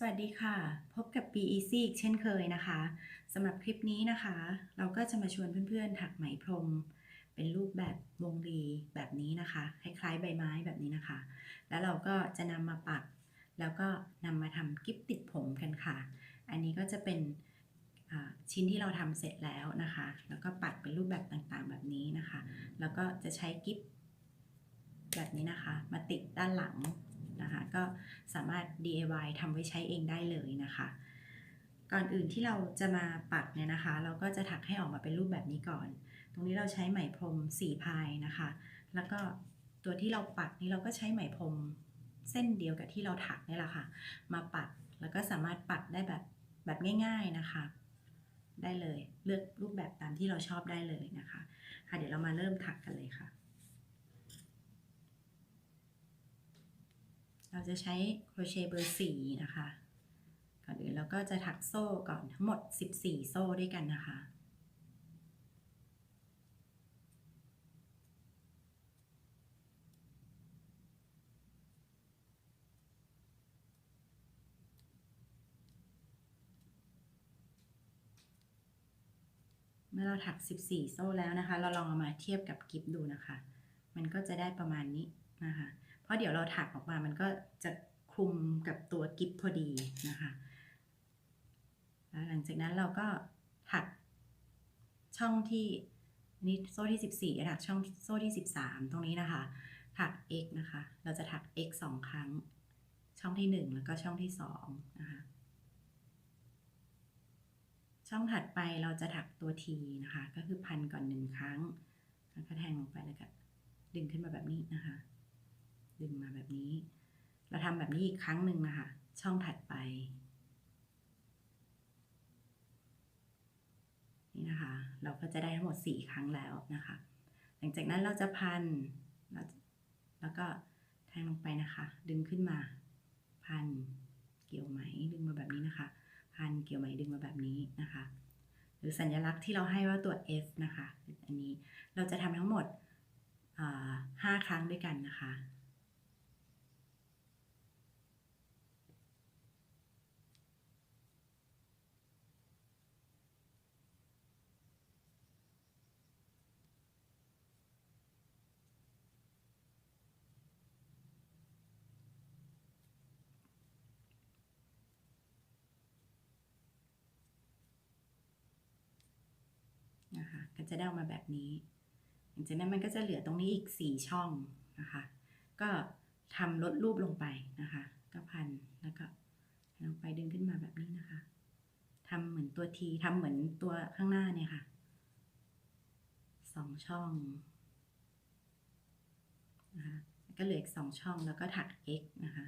สวัสดีค่ะ พบกับ Be Easy อีกเช่นเคยนะคะสำหรับคลิปนี้นะคะ เราก็จะมาชวนเพื่อนๆ ถักไหมพรม เป็นรูปแบบวงรีแบบนี้นะคะคล้ายๆใบไม้แบบนี้นะคะ แล้วเราก็จะนำมาปัก แล้วก็นำมาทำกิฟติดผมกันค่ะ อันนี้ก็จะเป็นชิ้นที่เราทำเสร็จแล้วนะคะ แล้วก็ปักเป็นรูปแบบต่างๆ แบบนี้นะคะ แล้วก็จะใช้กิฟแบบนี้นะคะ มาติดด้านหลัง นะคะก็สามารถ DIY ทำไว้ใช้เองได้เลยนะคะ ก่อนอื่นที่เราจะมาปักเนี่ยนะคะ เราก็จะถักให้ออกมาเป็นรูปแบบนี้ก่อน ตรงนี้เราใช้ไหมพรมสีพายนะคะ แล้วก็ตัวที่เราปักนี่เราก็ใช้ไหมพรมเส้นเดียวกับที่เราถักนี่แหละค่ะ มาปักแล้วก็สามารถปักได้แบบแบบง่าย ๆนะคะได้เลยเลือกรูปแบบตามที่เราชอบได้เลยนะคะ ค่ะเดี๋ยวเรามาเริ่มถักกันเลยค่ะ เราจะใช้โครเชต์เบอร์สี่นะคะ ก่อนอื่นเราก็จะถักโซ่ก่อนทั้งหมด 14 โซ่ด้วยกันนะคะเมื่อเราถัก 14 โซ่แล้วนะคะ เราลองเอามาเทียบกับกิฟดูนะคะ มันก็จะได้ประมาณนี้นะคะ เพราะเดี๋ยวเราถักออกมามันก็จะคลุมกับตัวกิฟพอดีนะคะแล้วหลังจากนั้นเราก็ถักช่องที่นี่โซ่ที่ 14ถักช่องโซ่ที่ 13 ตรงนี้นะคะ ถัก x นะคะ เราจะถัก x สองครั้ง ช่องที่ 1 แล้วก็ช่องที่2นะคะ ช่องถัดไปเราจะถักตัว T นะคะ ก็คือพันก่อนหนึ่งครั้ง แล้วก็แทงลงไปแล้วก็ดึงขึ้นมาแบบนี้นะคะ ดึงมาแบบนี้ เราทำแบบนี้อีกครั้งหนึ่งนะคะ ช่องถัดไป นี่นะคะ เราก็จะได้ทั้งหมด 4 ครั้งแล้วนะคะ หลังจากนั้นเราจะพัน แล้วก็แทงลงไปนะคะ ดึงขึ้นมา พัน เกี่ยวไหม ดึงมาแบบนี้นะคะ พัน เกี่ยวไหม ดึงมาแบบนี้นะคะ หรือสัญลักษณ์ที่เราให้ว่าตัว F นะคะ อันนี้ เราจะทำทั้งหมดห้าครั้งด้วยกันนะคะ นะคะก็จะได้ออกมาแบบนี้หลังจากนั้นมันก็จะเหลือตรงนี้อีก 4 ช่องนะคะ ก็ทำลดรูปลงไปนะคะก็พันแล้วก็ลงไปดึงขึ้นมาแบบนี้นะคะทำเหมือนตัวทีทำเหมือนตัวข้างหน้าเนี่ยค่ะสองช่องนะคะก็เหลืออีกสองช่องแล้วก็ถัก x นะคะ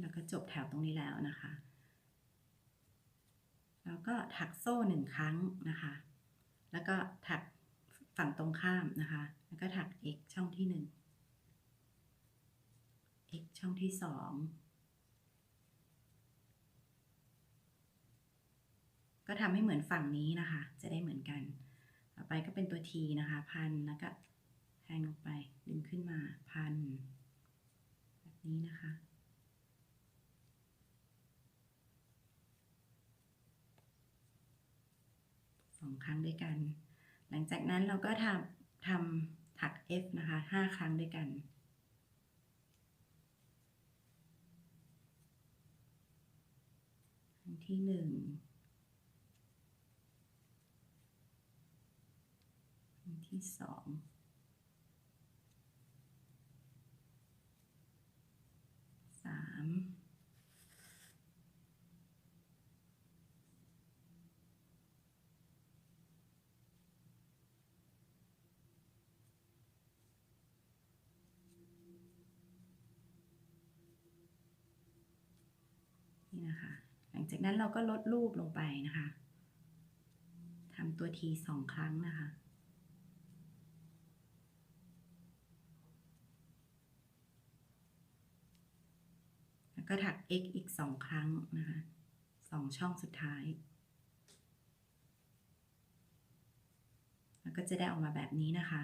เราก็จบแถวตรงนี้แล้วนะคะแล้วก็ถักโซ่หนึ่งครั้งนะคะ แล้วก็ถักฝั่งตรงข้ามนะคะ แล้วก็ถัก x ช่องที่หนึ่ง x ช่องที่สองก็ทำให้เหมือนฝั่งนี้นะคะ จะได้เหมือนกัน ต่อไปก็เป็นตัว t นะคะ พัน แล้วก็แทงลงไป ดึงขึ้นมา พัน แบบนี้นะคะ สองครั้งด้วยกัน หลังจากนั้นเราก็ทำทำถัก F นะคะห้าครั้งด้วยกันครั้งที่หนึ่งครั้งที่สองสาม นะคะ หลังจากนั้นเราก็ลดรูปลงไปนะคะทำตัวทีสองครั้งนะคะ แล้วก็ถัก x อีกสองครั้งนะคะสองช่องสุดท้าย แล้วก็จะได้ออกมาแบบนี้นะคะ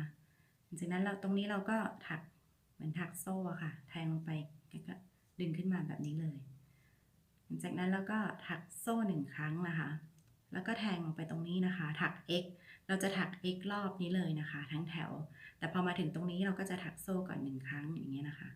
หลังจากนั้นเราตรงนี้เราก็ถักเหมือนถักโซ่ค่ะ แทงลงไปแล้วก็ดึงขึ้นมาแบบนี้เลย หลังจากนั้นเราก็ถักโซ่หนึ่งครั้งนะคะ แล้วก็แทงลงไปตรงนี้นะคะ ถัก x เราจะถัก x รอบนี้เลยนะคะ ทั้งแถว แต่พอมาถึงตรงนี้เราก็จะถักโซ่ก่อนหนึ่งครั้งอย่างเงี้ยนะคะ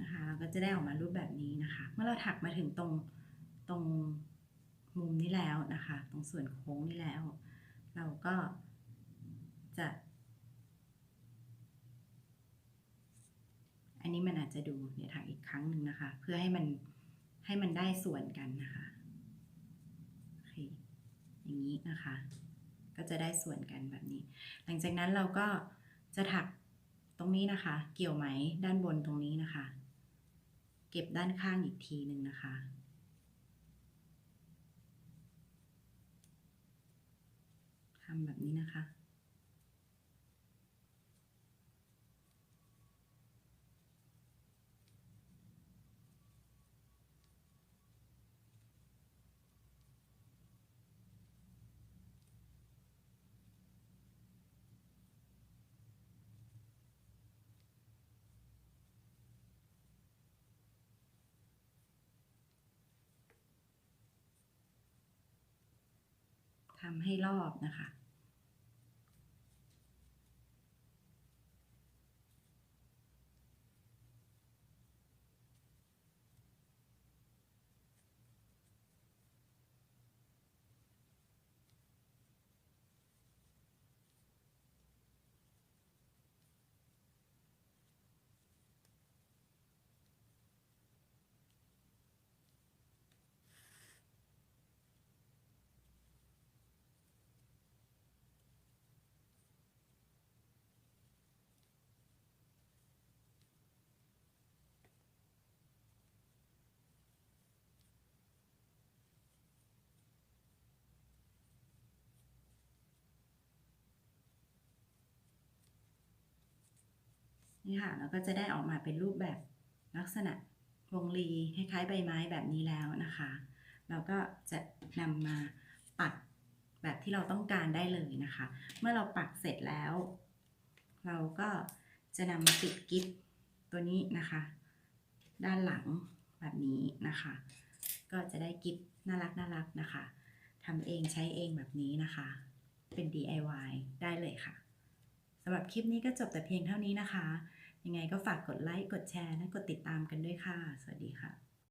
นะคะเราก็จะได้ออกมารูปแบบนี้นะคะ เมื่อเราถักมาถึงตรงตรงมุมนี้แล้วนะคะ ตรงส่วนโค้งนี้แล้ว เราก็จะ อันนี้มันอาจจะดูเดี๋ยวถักอีกครั้งหนึ่งนะคะ เพื่อให้มันให้มันได้ส่วนกันนะคะโอเคอย่างนี้นะคะ ก็จะได้ส่วนกันแบบนี้ หลังจากนั้นเราก็จะถักตรงนี้นะคะ เกี่ยวไหมด้านบนตรงนี้นะคะ เก็บด้านข้างอีกทีหนึ่งนะคะ ทำแบบนี้นะคะ ทำให้รอบนะคะ นี่ค่ะเราก็จะได้ออกมาเป็นรูปแบบลักษณะวงรีคล้ายๆใบไม้แบบนี้แล้วนะคะ เราก็จะนำมาปักแบบที่เราต้องการได้เลยนะคะ เมื่อเราปักเสร็จแล้ว เราก็จะนำมาติดกิ๊บตัวนี้นะคะ ด้านหลังแบบนี้นะคะ ก็จะได้กิ๊บน่ารักน่ารักนะคะทำเองใช้เองแบบนี้นะคะ เป็น DIY ได้เลยค่ะ สำหรับคลิปนี้ก็จบแต่เพียงเท่านี้นะคะ ยังไงก็ฝากกดไลค์ กดแชร์ และกดติดตามกันด้วยค่ะ สวัสดีค่ะ